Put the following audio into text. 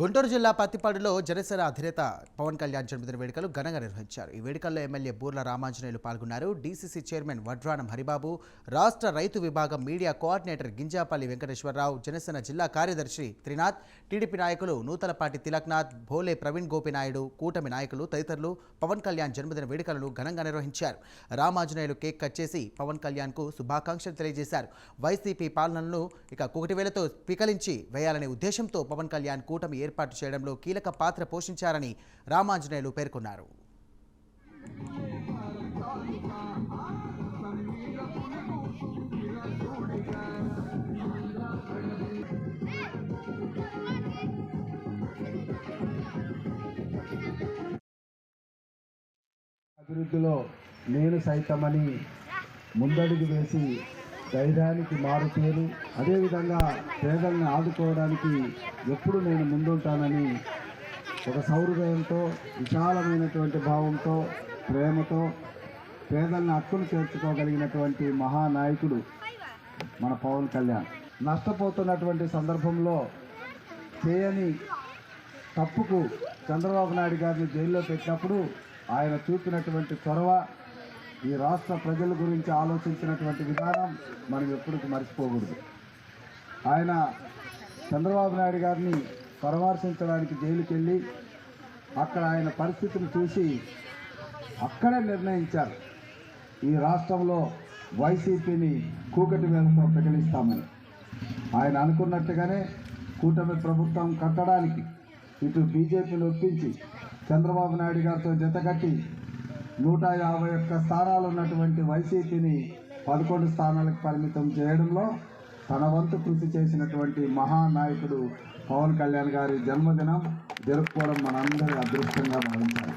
గుంటూరు జిల్లా పత్తిపాడులో జనసేన అధినేత పవన్ కళ్యాణ్ జన్మదిన వేడుకలు ఘనంగా నిర్వహించారు. ఈ వేడుకల్లో ఎమ్మెల్యే బూర్ల రామాంజనేయులు పాల్గొన్నారు. డీసీసీ చైర్మన్ వడ్రానం హరిబాబు రాష్ట్ర రైతు విభాగం మీడియా కోఆర్డినేటర్ గింజాపల్లి వెంకటేశ్వరరావు జనసేన జిల్లా కార్యదర్శి త్రినాథ్ టీడీపీ నాయకులు నూతలపాటి తిలక్నాథ్ భోలే ప్రవీణ్ గోపినాయుడు కూటమి నాయకులు తదితరులు పవన్ కళ్యాణ్ జన్మదిన వేడుకలను ఘనంగా నిర్వహించారు. రామాంజనేయులు కేక్ కట్ చేసి పవన్ కళ్యాణ్కు శుభాకాంక్షలు తెలియజేశారు. వైసీపీ పాలనను ఇక కుకటి వేలతో పికలించి వేయాలనే ఉద్దేశంతో పవన్ కళ్యాణ్ కూటమి ఏర్పాటు చేయడంలో కీలక పాత్ర పోషించారని రామాంజనేయులు పేర్కొన్నారు. అభివృద్ధిలో నేను సైతమని ముందడుగు వేసి ధైర్యానికి మారు పేరు అదేవిధంగా పేదల్ని ఆదుకోవడానికి ఎప్పుడు నేను ముందుంటానని ఒక సౌహృదయంతో విశాలమైనటువంటి భావంతో ప్రేమతో పేదల్ని హక్కును చేర్చుకోగలిగినటువంటి మహానాయకుడు మన పవన్ కళ్యాణ్. నష్టపోతున్నటువంటి సందర్భంలో చేయని తప్పుకు చంద్రబాబు నాయుడు గారిని జైల్లో పెట్టినప్పుడు ఆయన చూపినటువంటి చొరవ ఈ రాష్ట్ర ప్రజల గురించి ఆలోచించినటువంటి విధానం మనం ఎప్పటికీ మర్చిపోకూడదు. ఆయన చంద్రబాబు నాయుడు గారిని పరామర్శించడానికి జైలుకి వెళ్ళి అక్కడ ఆయన పరిస్థితిని చూసి అక్కడే నిర్ణయించారు. ఈ రాష్ట్రంలో వైసీపీని కూకటి వేలతో ప్రకటిస్తామని ఆయన అనుకున్నట్టుగానే కూటమి ప్రభుత్వం కట్టడానికి ఇటు బీజేపీని ఒప్పించి చంద్రబాబు నాయుడు గారితో జతకట్టి నూట యాభై ఒక్క స్థానాలు ఉన్నటువంటి వైసీపీని పదకొండు స్థానాలకు పరిమితం చేయడంలో తన వంతు కృషి చేసినటువంటి మహానాయకుడు పవన్ కళ్యాణ్ గారి జన్మదినం జరుపుకోవడం మనందరి అదృష్టంగా భావించాలి.